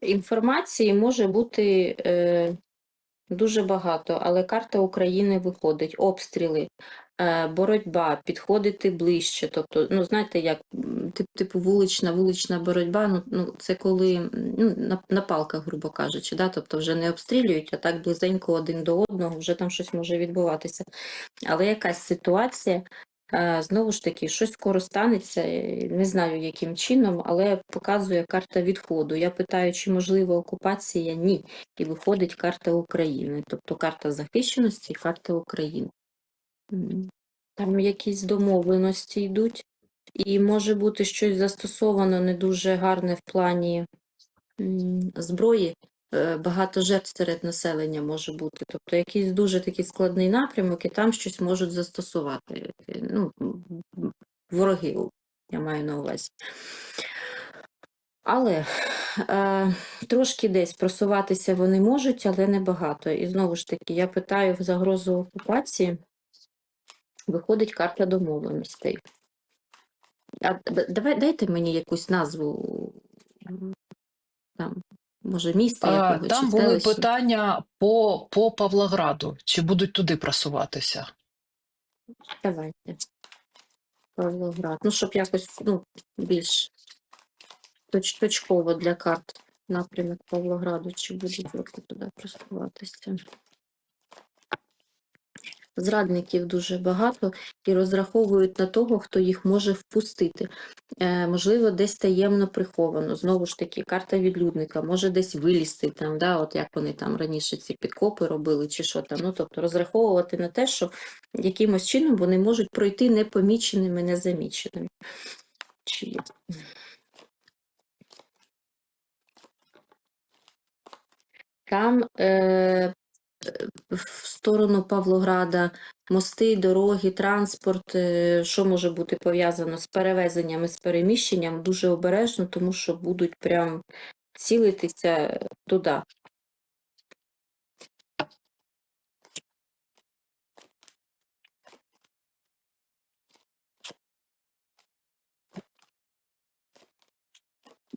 Інформації може бути е, дуже багато, але карта України виходить, обстріли, е, боротьба, підходити ближче. Тобто, ну знаєте, як тип- типу вулична, вулична боротьба, ну, ну це коли ну, на, на палках, грубо кажучи, да? тобто вже не обстрілюють, а так близенько один до одного, вже там щось може відбуватися. Але якась ситуація. Е, Знову ж таки, щось скоро станеться, е, не знаю яким чином, але показує карта відходу. Я питаю, чи можлива окупація? Ні. І виходить карта України, тобто карта захищеності і карта України. Там якісь домовленості йдуть, і може бути щось застосовано не дуже гарне в плані зброї. Е, Багато жертв серед населення може бути. Тобто якийсь дуже такий складний напрямок, і там щось можуть застосувати. Ну, вороги, я маю на увазі. Але е, трошки десь просуватися вони можуть, але не багато. І знову ж таки, я питаю в загрозу окупації, виходить карта домовленостей. А давай дайте мені якусь назву там, може, міста якогось чи Там були селища. питання по, по Павлограду, чи будуть туди просуватися. Давайте. Павлоград. Ну, щоб якось ну, більш точ, точково для карт напрямок Павлограду, чи будуть туди просуватися. Зрадників дуже багато і розраховують на того, хто їх може впустити. Е, можливо, десь таємно приховано. Знову ж таки, карта відлюдника, може десь вилізти, там, да, от як вони там раніше ці підкопи робили, чи що там. Ну, тобто розраховувати на те, що якимось чином вони можуть пройти непоміченими, незаміченими. Чи? Там е, в сторону Павлограда мости, дороги, транспорт, е, що може бути пов'язано з перевезеннями, з переміщенням, дуже обережно, тому що будуть прям цілитися туди.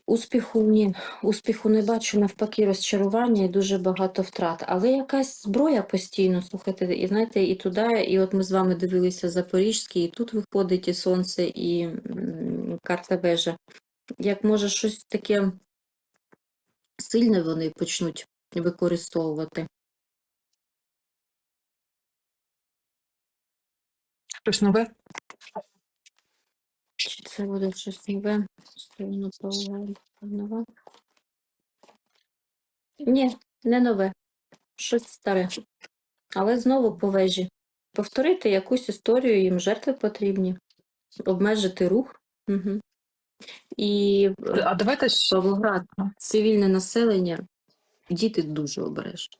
Успіху ні, успіху не бачу, навпаки, розчарування і дуже багато втрат. Але якась зброя постійно, слухайте, і знаєте, і туди, і от ми з вами дивилися Запорізький, і тут виходить і сонце, і карта вежа. Як може щось таке сильне вони почнуть використовувати. Щось нове? Чи це буде щось нове? Сторону Павла- Ні, не нове. Щось старе. Але знову по вежі. Повторити якусь історію, їм жертви потрібні, обмежити рух. Угу. І е, А давайте Павлоград, цивільне населення, діти дуже обережні.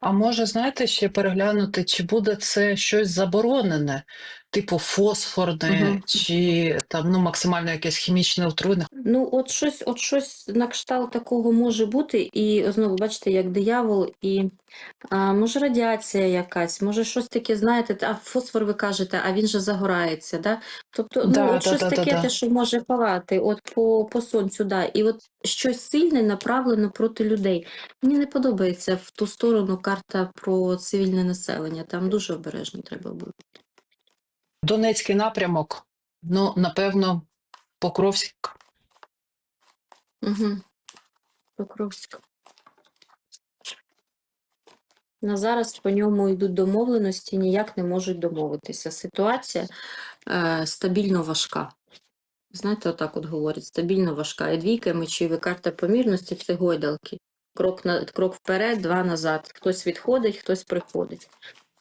а може, знаєте, ще переглянути, чи буде це щось заборонене, типу фосфорне, Мгм. чи там ну максимально якесь хімічне отруєння. Ну, от щось, от щось на кшталт такого може бути, і знову бачите, як диявол, і а, може радіація якась, може щось таке, знаєте, а фосфор ви кажете, а він же загорається, да? Тобто, ну, от да, щось да, да, таке, да. те, що може палати, от по, по сонцю, да. І от щось сильне направлено проти людей. Мені не подобається в ту сторону карта про цивільне населення. Там дуже обережно треба бути. Донецький напрямок, ну, напевно, Покровськ. Угу. Покровськ. На зараз по ньому йдуть домовленості, ніяк не можуть домовитися. Ситуація е, стабільно важка. Знаєте, отак от говорять, стабільно важка. І двійка мечів, карта помірності це гойдалки. Крок, на, крок вперед, два назад. Хтось відходить, хтось приходить.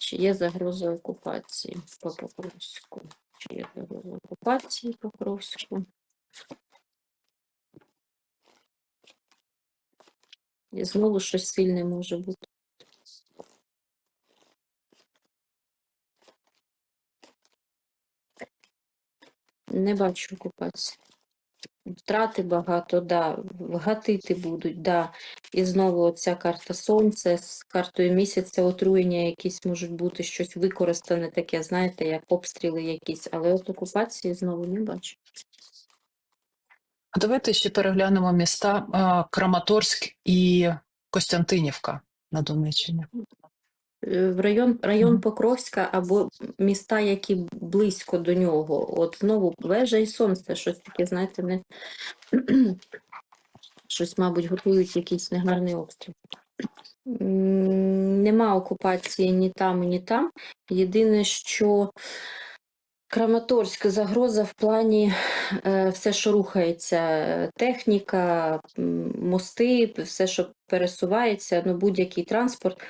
Чи є загроза окупації по Покровську? Чи є загроза окупації по Покровську? І знову щось сильне може бути. Не бачу окупації. Втрати багато, да. Гатити будуть, да. І знову оця карта сонця з картою місяця отруєння якісь можуть бути, щось використане таке, знаєте, як обстріли якісь, але от окупації знову не бачу. Давайте ще переглянемо міста Краматорськ і Костянтинівка на Донеччині. Е, В район, район Покровська або міста, які близько до нього. От знову вежа і сонце, щось таке, знаєте, не щось, мабуть, готують якийсь негарний обстріл. Нема окупації ні там, ні там. Єдине, що Краматорськ загроза в плані е, все, що рухається, е, техніка, мости, все, що пересувається, ну, будь-який транспорт,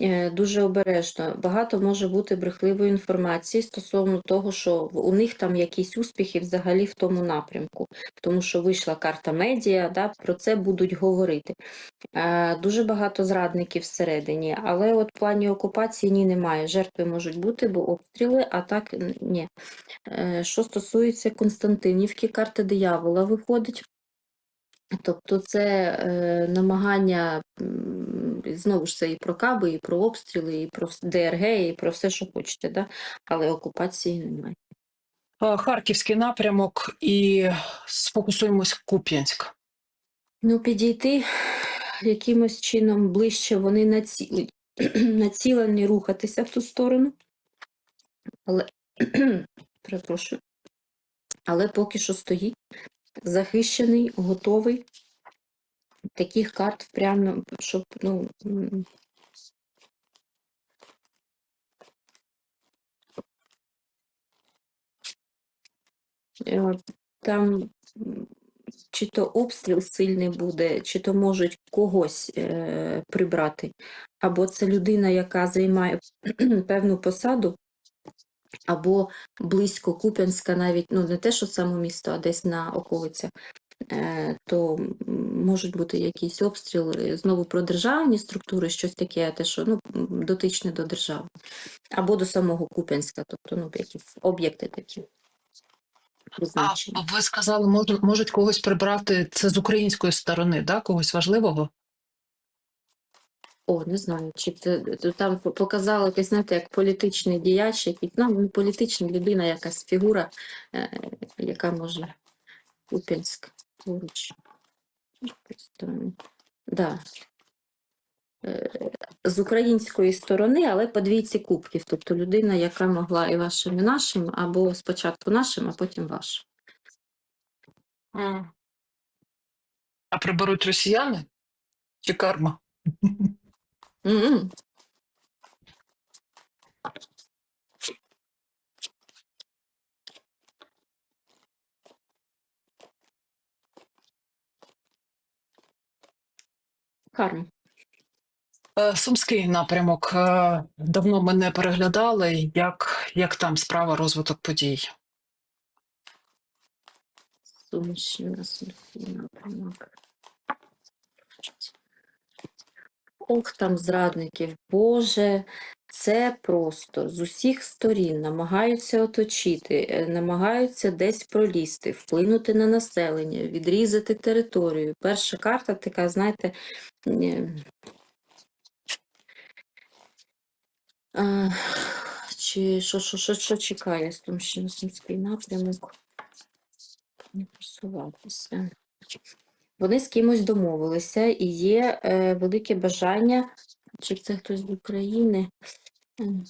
е, дуже обережно. Багато може бути брехливої інформації стосовно того, що у них там якісь успіхи взагалі в тому напрямку, тому що вийшла карта медіа, да, про це будуть говорити. Е, Дуже багато зрадників всередині, але от в плані окупації ні немає. Жертви можуть бути, бо обстріли, а так ні. Е, Що стосується Константинівки, карта диявола виходить. Тобто це е, намагання знову ж це і про каби, і про обстріли, і про ДРГ, і про все, що хочете, да? але окупації немає. Харківський напрямок і сфокусуємось Куп'янськ. Ну, підійти якимось чином ближче, вони наці... націлені рухатися в ту сторону. Але, перепрошую, але поки що стоїть захищений, готовий. Таких карт прямо, щоб, ну, е, там чи то обстріл сильний буде, чи то можуть когось е, прибрати, або це людина, яка займає певну посаду, або близько Куп'янська, навіть ну не те, що саме місто, а десь на околицях, е, то можуть бути якісь обстріли знову про державні структури, щось таке, те, що ну, дотичне до держави, або до самого Куп'янська, тобто ну, якісь об'єкти такі. А ви сказали, можуть, можуть когось прибрати це з української сторони, да? когось важливого? О, не знаю, чи це там по- показало знаєте, як політичний діяч, який, ну, політична людина, якась фігура, е, яка може Куп'янськ поруч. Да. Е, З української сторони, але по двійці кубків. Тобто людина, яка могла і вашим, і нашим, або спочатку нашим, а потім вашим. А приберуть росіяни? Чи карма? М-м. Карма. Е, Сумський напрямок. Е, Давно ми не переглядали. Як, як там справа розвиток подій? Сумщина, Сумський напрямок. Там зрадників. Боже, це просто з усіх сторін намагаються оточити, е, намагаються десь пролізти, вплинути на населення, відрізати територію. Перша карта така, знаєте, е, чи що, що, що, що чекає Сумщина, Сумський напрямок? Не просуватися. Вони з кимось домовилися і є е, велике бажання, чи це хтось з України, Ем.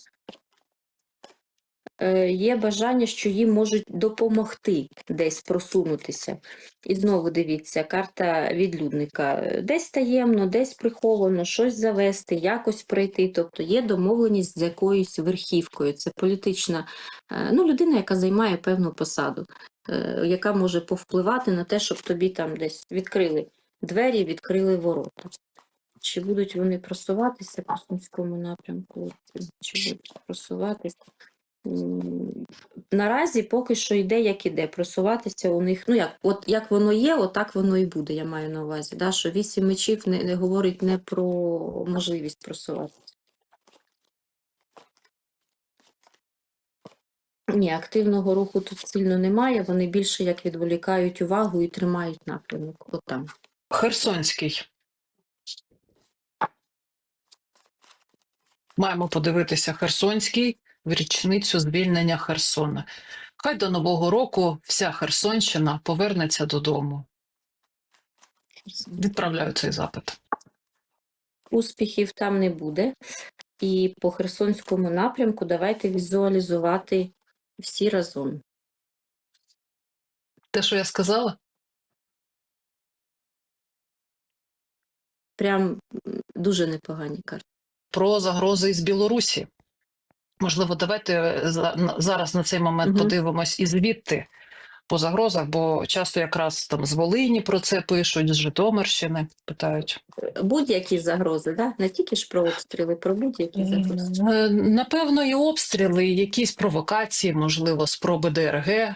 Е, є бажання, що їм можуть допомогти десь просунутися. І знову дивіться, карта відлюдника. Десь таємно, десь приховано, щось завести, якось пройти. Тобто є домовленість з якоюсь верхівкою. Це політична е, ну, людина, яка займає певну посаду, яка може повпливати на те, щоб тобі там десь відкрили двері, відкрили ворота. Чи будуть вони просуватися по Сумському напрямку? Чи будуть просуватися? Наразі поки що йде, як іде. Просуватися у них, ну як, от як воно є, отак воно і буде, я маю на увазі. Да? Що вісім мечів не, не говорить не про можливість просуватися. Ні, активного руху тут сильно немає, вони більше як відволікають увагу і тримають напрямок. От там. Херсонський. Маємо подивитися Херсонський в річницю звільнення Херсона. Хай до Нового року вся Херсонщина повернеться додому. Відправляю цей запит. Успіхів там не буде. І по Херсонському напрямку давайте візуалізувати всі разом. Те, що я сказала, Прям дуже непогані карти. про загрози із Білорусі. Можливо, давайте е, зараз на цей момент угу. подивимось і звідти по загрозах, бо часто якраз там з Волині про це пишуть, з Житомирщини питають. Будь-які загрози, да? не тільки ж про обстріли, про будь-які загрози. Е, Напевно, і обстріли, і якісь провокації, можливо, спроби ДРГ.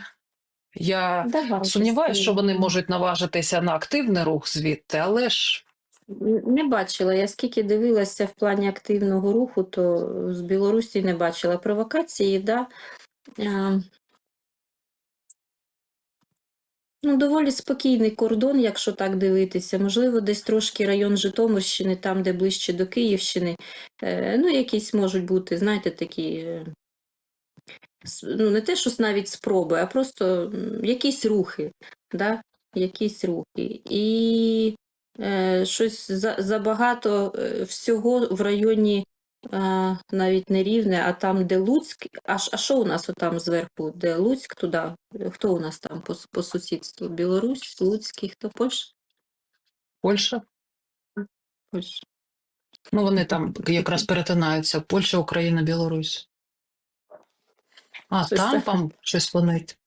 Я Давайте сумніваюся, що вони можуть наважитися на активний рух звідти, але ж Не бачила. Я скільки дивилася в плані активного руху, то з Білорусі не бачила провокації, да. Ну, доволі спокійний кордон, якщо так дивитися. Можливо, десь трошки район Житомирщини, там, де ближче до Київщини. Е, ну, якісь можуть бути, знаєте, такі. е, Ну, не те, що навіть спроби, а просто якісь рухи. Да? Якісь рухи. І е, щось за, забагато е, всього в районі навіть не рівне, а там, де Луцьк. А, а що у нас отам зверху? Де Луцьк туди? Хто у нас там по, по сусідству? Білорусь, Луцький, хто Польща? Польща. Польща. Ну, вони там якраз перетинаються. Польща, Україна, Білорусь. А, Щось там таке. вам щось фонить.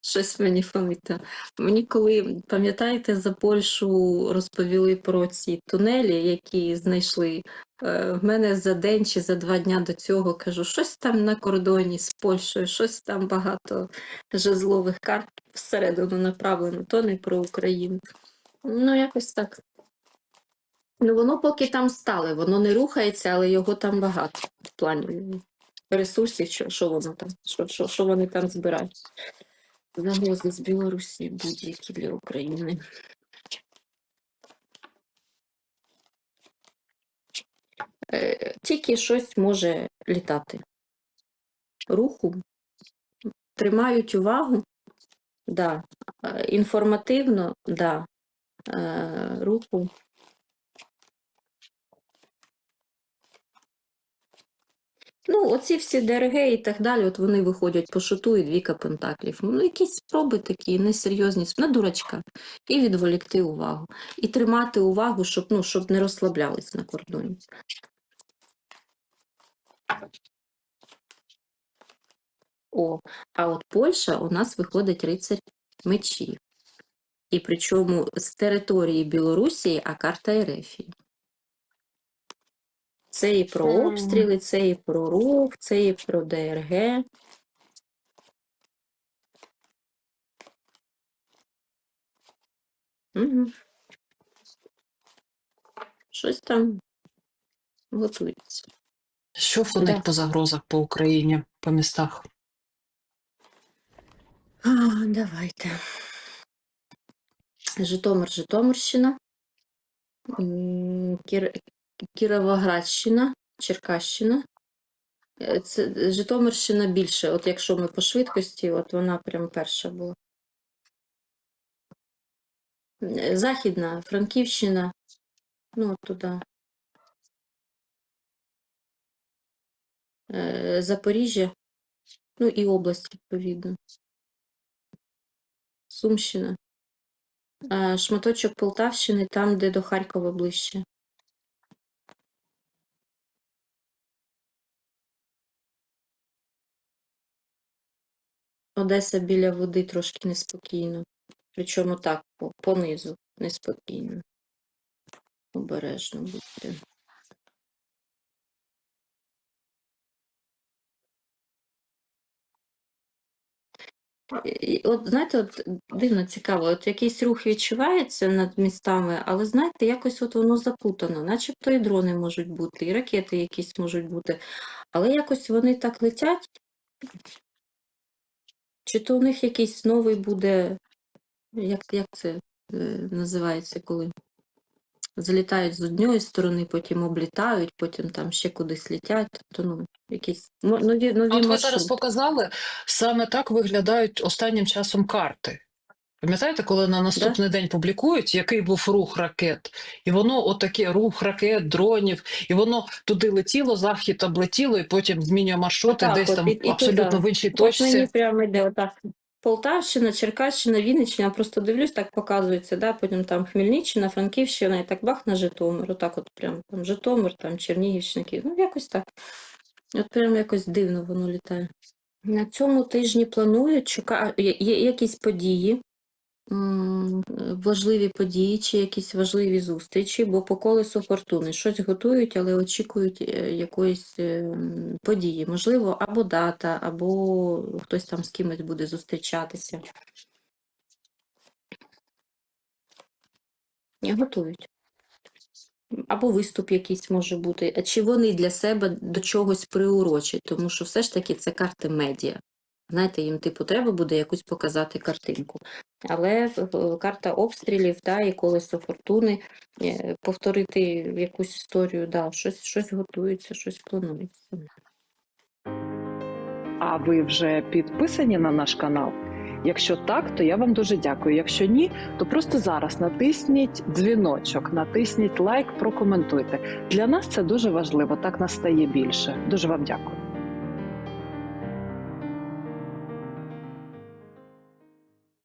Щось мені фонить. Мені коли, пам'ятаєте, за Польщу розповіли про ці тунелі, які знайшли. Е, В мене за день чи за два дня до цього кажу, щось там на кордоні з Польщею, щось там багато жезлових карт всередину направлено, то не про Україну. Ну, якось так. Ну, воно поки там стале, воно не рухається, але його там багато в плані ресурсів, що, що воно там, що, що, що вони там збирають. Загрози з Білорусі будь-які для України. Е, Тільки щось може літати. Руху. Тримають увагу, да. Е, Інформативно, да. Е, Руху. Ну, оці всі ДРГ і так далі, от вони виходять по шуту і двіка пентаклів. Ну, якісь спроби такі несерйозні, на дурачка. І відволікти увагу. І тримати увагу, щоб, ну, щоб не розслаблялись на кордоні. О, а от Польща у нас виходить рицарь мечів. І причому з території Білорусі, а карта Ерефії. Це і про обстріли, це і про рух, це і про ДРГ. Угу. Щось там готується. Що фонить Да. по загрозах по Україні, по містах? А, давайте. Житомир, Житомирщина, Кір... Кіровоградщина, Черкащина. Е, Це Житомирщина більше. От якщо ми по швидкості, от вона прям перша була. Е, Західна, Франківщина, ну от туди. Е, Запоріжжя, ну і область, відповідно. Сумщина. Е, Шматочок Полтавщини, там, де до Харкова ближче. Одеса біля води трошки неспокійно. Причому так, по, понизу неспокійно. Обережно будьте. От знаєте, от дивно цікаво, от якийсь рух відчувається над містами, але знаєте, якось от воно запутано, начебто і дрони можуть бути, і ракети якісь можуть бути, але якось вони так летять. Чи то у них якийсь новий буде, як, як це е, називається, коли залітають з однієї сторони, потім облітають, потім там ще кудись літять, тобто ну, якісь нові, нові От ви зараз показали, саме так виглядають останнім часом карти. Пам'ятаєте, коли на наступний день публікують, який був рух ракет, і воно отаке рух ракет, дронів, і воно туди летіло, захід облетіло, і потім змінює маршрути, Отак десь от, там і- і абсолютно туди. в іншій От мені точці. прямо йде отак. Полтавщина, Черкащина, Вінниччина, я просто дивлюсь, так показується, да? потім там Хмельниччина, Франківщина, і так бах на Житомир, отак от прям там Житомир, там Чернігівщина, Київ. ну якось так. От прям якось дивно воно літає. На цьому тижні планують, чека... є є якісь події, важливі події чи якісь важливі зустрічі, бо по колесу фортуни щось готують, але очікують е, якоїсь е, події. Можливо, або дата, або хтось там з кимось буде зустрічатися. Готують. Або виступ якийсь може бути. Чи вони для себе до чогось приурочать, тому що все ж таки це карти медіа. Знаєте, їм типу треба буде якусь показати картинку. Але карта обстрілів да, і колесо фортуни, е, повторити якусь історію, да, щось, щось готується, щось планується. А ви вже підписані на наш канал? Якщо так, то я вам дуже дякую. Якщо ні, то просто зараз натисніть дзвіночок, натисніть лайк, прокоментуйте. Для нас це дуже важливо. Так нас стає більше. Дуже вам дякую.